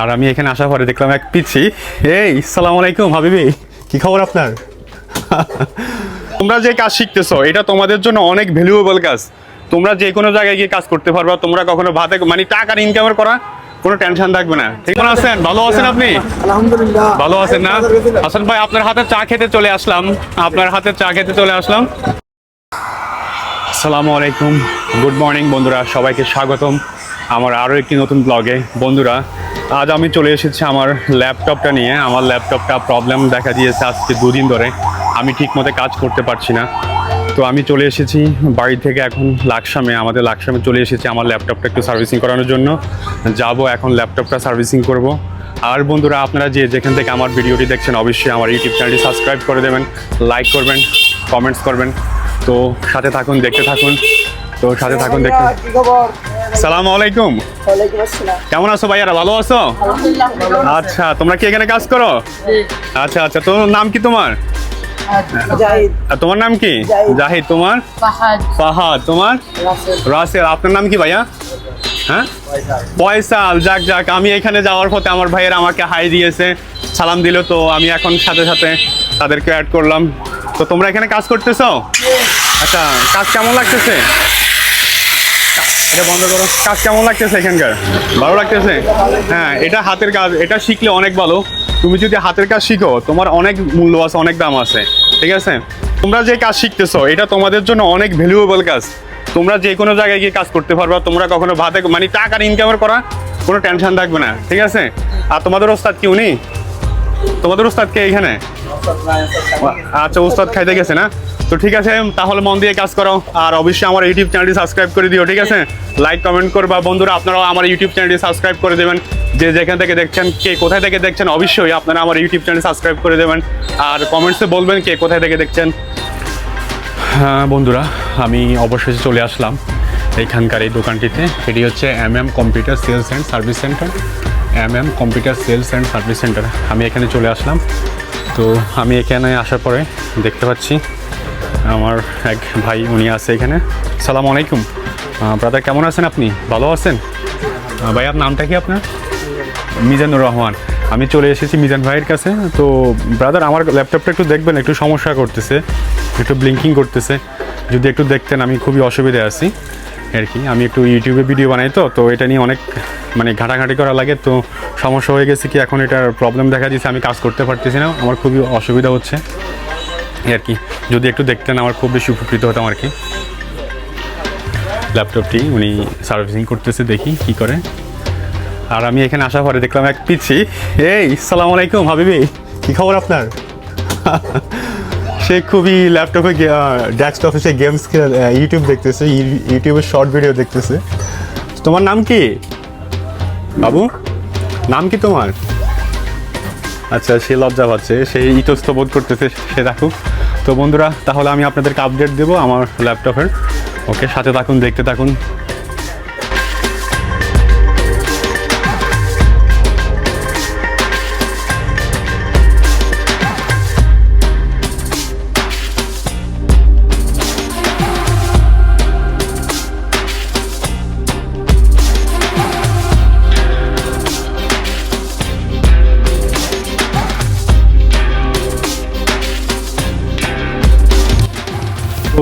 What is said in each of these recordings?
আর আমি এখানে আসার পরে দেখলাম এক পিচ্ছি। এই সালাম আলাইকুম হাবিবি। কি খবর আপনার? তোমরা যে কাজ শিখতেছো এটা তোমাদের জন্য অনেক ভ্যালুয়েবল কাজ। তোমরা যে কোনো জায়গায় গিয়ে কাজ করতে পারবা তোমরা কখনো ভাতে মানে টাকার ইনকামের করা কোনো টেনশন থাকবে না। ঠিক আছে আছেন? ভালো আছেন আপনি? আলহামদুলিল্লাহ। ভালো আছেন না? হাসান ভাই আপনার হাতে চা খেতে চলে আসলাম। আপনার হাতে চা খেতে চলে আসলাম। আসসালামু আলাইকুম। গুড মর্নিং বন্ধুরা। সবাইকে স্বাগতম। আমার আরও একটি নতুন ব্লগে বন্ধুরা আজ আমি চলে এসেছি আমার ল্যাপটপটা নিয়ে। আমার ল্যাপটপটা প্রবলেম দেখা দিয়েছে আজকে দুদিন ধরে। আমি ঠিকমতো কাজ করতে পারছি না। তো আমি চলে এসেছি বাড়ি থেকে এখন লাকসামে। আমাদের লাকসামে চলে এসেছি আমার ল্যাপটপটা একটু সার্ভিসিং করানোর জন্য। যাব এখন ল্যাপটপটা সার্ভিসিং করব। আর বন্ধুরা, আপনারা যে যেখান থেকে আমার ভিডিওটি দেখছেন, অবশ্যই আমার ইউটিউব চ্যানেলটি সাবস্ক্রাইব করে দেবেন লাইক করবেন কমেন্টস করবেন। তো সাথে থাকুন, দেখতে থাকুন। তো সাথে থাকুন, দেখতে সালাম আলাইকুম। ওয়ালাইকুম কেমন আছো ভাইয়ারা ভালো আছো? আচ্ছা তোমরা কি এখানে কাজ করো? আচ্ছা আচ্ছা তোর নাম কি তোমার? তোমার নাম কি? জাহিদ। তোমার? ফাহাদ। ফাহাদ তোমার? রাসেল। আপনার নাম কি ভাইয়া? হ্যাঁ? পয়সাল যাক যাক আমি এখানে যাওয়ার পথে আমার ভাইয়েরা আমাকে হাই দিয়েছে সালাম দিল তো আমি এখন সাথে সাথে তাদেরকে অ্যাড করলাম। তো তোমরা এখানে কাজ করতেছো? আচ্ছা কাজ কেমন লাগতেছে? এটা বন্ধ করো। কাজ কেমন লাগতেছে এখানকার? ভালো লাগতেছে? হ্যাঁ এটা হাতের কাজ। এটা শিখলে অনেক ভালো। তুমি যদি হাতের কাজ শিখো, তোমার অনেক মূল্য আছে, অনেক দাম আছে। ঠিক আছে? তোমরা যে কাজ শিখতেছো, এটা তোমাদের জন্য অনেক ভ্যালুয়েবল কাজ। তোমরা যে কোনো জায়গায় গিয়ে কাজ করতে পারবা। তোমরা কখনো ভাতে মানে টাকার ইনকামের করা কোনো টেনশন থাকবে না। ঠিক আছে? আর তোমাদের ওস্তাদ কি উনি? তোমাদের ওস্তাদ কে এখানে? আচ্ছা উস্তাদ খাইতে গেছে না? তো ঠিক আছে, তাহলে মন দিয়ে কাজ করো। আর অবশ্যই আমার ইউটিউব চ্যানেলটি সাবস্ক্রাইব করে দিও, ঠিক আছে? লাইক কমেন্ট করবা। বন্ধুরা, আপনারাও আমার ইউটিউব চ্যানেলটি সাবস্ক্রাইব করে দেবেন। যে যেখান থেকে দেখছেন, কে কোথায় থেকে দেখছেন, অবশ্যই আপনারা আমার ইউটিউব চ্যানেল সাবস্ক্রাইব করে দেবেন। আর কমেন্টসে বলবেন কে কোথায় থেকে দেখছেন। হ্যাঁ বন্ধুরা, আমি অবশেষে চলে আসলাম এইখানকার এই দোকানটিতে। এটি হচ্ছে M M computer sales and service centre M M computer sales and service centre আমি এখানে চলে আসলাম। তো আমি এখানে আসার পরে দেখতে পাচ্ছি আমার এক ভাই, উনি আছে এখানে। সালাম আলাইকুম। ব্রাদার, কেমন আছেন আপনি? ভালো আছেন? ভাই, আপনার নামটা কি আপনার? মিজানুর রহমান। আমি চলে এসেছি মিজান ভাইয়ের কাছে। তো, ব্রাদার, আমার ল্যাপটপটা একটু দেখবেন, একটু সমস্যা করতেছে, একটু ব্লিঙ্কিং করতেছে। যদি একটু দেখতেন, আমি খুবই অসুবিধায় আছি। আর কি, আমি একটু ইউটিউবে ভিডিও বানাই তো তো এটা নিয়ে অনেক মানে ঘাটাঘাটি করা লাগে। তো সমস্যা হয়ে গেছে কি, এখন এটার প্রবলেম দেখা দিয়েছে, আমি কাজ করতে পারতেছি না। আমার খুবই অসুবিধা হচ্ছে। আর কি। যদি একটু দেখতেন আমার খুব বেশি উপকৃত হতাম আর কি। ল্যাপটপটি উনি সার্ভিসিং করতেছে দেখি কি করে। আর আমি এখানে আসার পরে দেখলাম এক পিচ্ছি। এই সালাম আলাইকুম হাবিবি। কি খবর আপনার? সে খুবই ল্যাপটপে ডেস্কটপে সে গেমস খেলে ইউটিউব দেখতেছে ইউ- ইউটিউবে শর্ট ভিডিও দেখতেছে। তোমার নাম কি? বাবু? নাম কি তোমার? আচ্ছা সে লজ্জা পাচ্ছে, সে ইতস্ত বোধ করতেছে সে রাখুক তো বন্ধুরা, তাহলে আমি আপনাদেরকে আপডেট দেবো আমার ল্যাপটপের ওকে সাথে থাকুন, দেখতে থাকুন।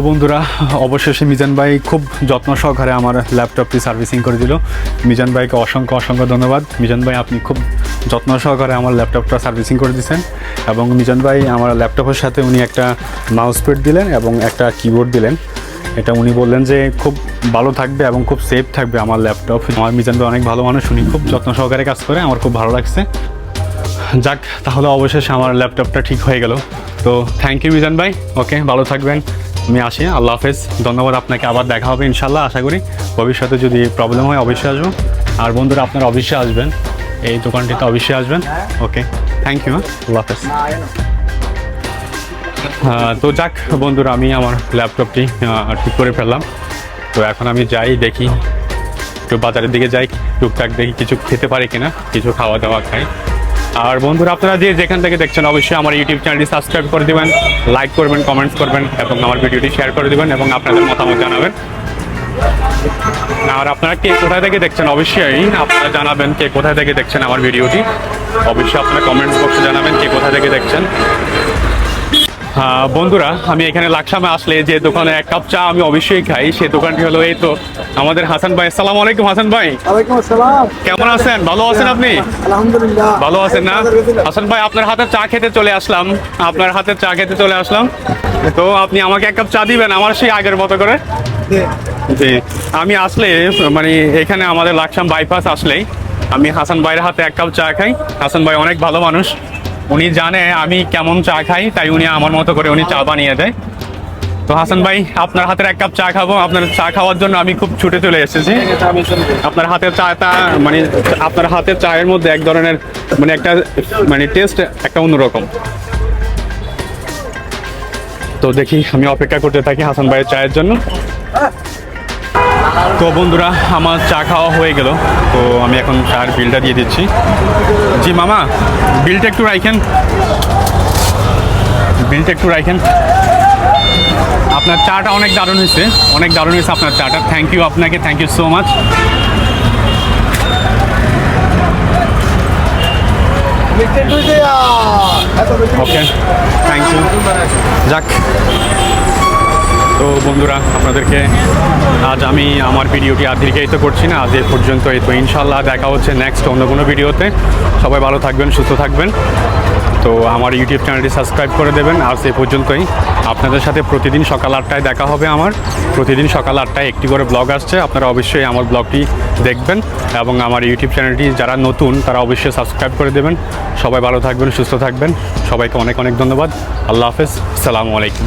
বন্ধুরা, অবশেষে মিজান ভাই খুব যত্ন সহকারে আমার ল্যাপটপটি সার্ভিসিং করে দিল। মিজান ভাইকে অসংখ্য অসংখ্য ধন্যবাদ। মিজান ভাই, আপনি খুব যত্ন সহকারে আমার ল্যাপটপটা সার্ভিসিং করে দিয়েছেন এবং মিজান ভাই আমার ল্যাপটপের সাথে উনি একটা মাউস প্যাড দিলেন এবং একটা কিবোর্ড দিলেন। এটা উনি বললেন যে খুব ভালো থাকবে এবং খুব সেফ থাকবে আমার ল্যাপটপ। আমার মিজান ভাই অনেক ভালো মানুষ, উনি খুব যত্ন সহকারে কাজ করে, আমার খুব ভালো লাগছে। যাক, তাহলে অবশেষে আমার ল্যাপটপটা ঠিক হয়ে গেল। তো থ্যাংক ইউ মিজান ভাই। ওকে ভালো থাকবেন। আমি আসি, আল্লাহ হাফেজ। ধন্যবাদ, আপনাকে আবার দেখা হবে ইনশাল্লাহ আশা করি। ভবিষ্যতে যদি প্রবলেম হয়, অবশ্যই আসব। আর বন্ধুরা, আপনারা অবশ্যই আসবেন। এই দোকানটিতে অবশ্যই আসবেন। ওকে থ্যাংক ইউ আল্লাহ হাফেজ। তো যাক, বন্ধুরা, আমি আমার ল্যাপটপটি ঠিক করে ফেললাম। তো এখন আমি যাই, দেখি। একটু বাজারের দিকে যাই টুকটাক দেখি, কিছু খেতে পারি কিনা, কিছু খাওয়া দাওয়া খাই। আর বন্ধুরা, আপনারা যে যেখান থেকে দেখছেন, অবশ্যই আমার ইউটিউব চ্যানেলটি সাবস্ক্রাইব করে দেবেন, লাইক করবেন কমেন্টস করবেন এবং আমার ভিডিওটি শেয়ার করে দেবেন এবং আপনাদের মতামত জানাবেন। আর আপনারা কে কোথায় থেকে দেখছেন, অবশ্যই আপনারা জানাবেন কে কোথায় থেকে দেখছেন আমার ভিডিওটি। অবশ্যই আপনারা কমেন্টস বক্সে জানাবেন কে কোথায় থেকে দেখছেন। বন্ধুরা আমি এখানে লাকসামে আসলে যে দোকানে এক কাপ চা আমি অবশ্যই খাই সেই দোকানটি হলো এই তো আমাদের হাসান ভাই। আসসালামু আলাইকুম হাসান ভাই। কেমন আছেন? ভালো আছেন আপনি? আলহামদুলিল্লাহ। ভালো আছেন না? হাসান ভাই আপনার হাতে চা খেতে চলে আসলাম। আপনার হাতে চা খেতে চলে আসলাম। তো আপনি আমাকে এক কাপ চা দিবেন আমার সেই আগের মতো করে? জি। আমি আসলে মানে এখানে আমাদের লাকসাম বাইপাস আসলেই। আমি হাসান ভাইয়ের হাতে এক কাপ চা খাই। হাসান ভাই অনেক ভালো মানুষ। উনি জানে আমি কেমন চা খাই, তাই উনি আমার মতো করে উনি চা বানিয়ে দেয়। তো হাসান ভাই, আপনার হাতের এক কাপ চা খাব। আপনার চা খাওয়ার জন্য আমি খুব ছুটে চলে এসেছি। আপনার হাতের চাটা মানে আপনার হাতের চায়ের মধ্যে এক ধরনের মানে একটা মানে টেস্ট একটা অন্যরকম। তো দেখি, আমি অপেক্ষা করতে থাকি হাসান ভাইয়ের চায়ের জন্য। তো বন্ধুরা আমার চা খাওয়া হয়ে গেল। তো আমি এখন চার বিলটা দিয়ে দিচ্ছি। জি মামা বিলটা একটু রাখেন বিলটা একটু রাখেন আপনার চাটা অনেক দারুণ হয়েছে। অনেক দারুণ হয়েছে আপনার চাটা। থ্যাংক ইউ আপনাকে thank you so much okay thank you যাক। তো বন্ধুরা, আপনাদেরকে আজ আমি আমার ভিডিওটি আর দীর্ঘায়িত করছি না। আজ এ পর্যন্ত এই তো ইনশাল্লাহ দেখা হচ্ছে নেক্সট অন্য কোনো ভিডিওতে। সবাই ভালো থাকবেন, সুস্থ থাকবেন। তো আমার ইউটিউব চ্যানেলটি সাবস্ক্রাইব করে দেবেন। আর সে পর্যন্তই। আপনাদের সাথে প্রতিদিন সকাল আটটায় দেখা হবে আমার। প্রতিদিন সকাল আটটায় একটি করে ব্লগ আসছে। আপনারা অবশ্যই আমার ব্লগটি দেখবেন এবং আমার ইউটিউব চ্যানেলটি যারা নতুন, তারা অবশ্যই সাবস্ক্রাইব করে দেবেন। সবাই ভালো থাকবেন, সুস্থ থাকবেন। সবাইকে অনেক অনেক ধন্যবাদ। আল্লাহ হাফেজ। সালামু আলাইকুম।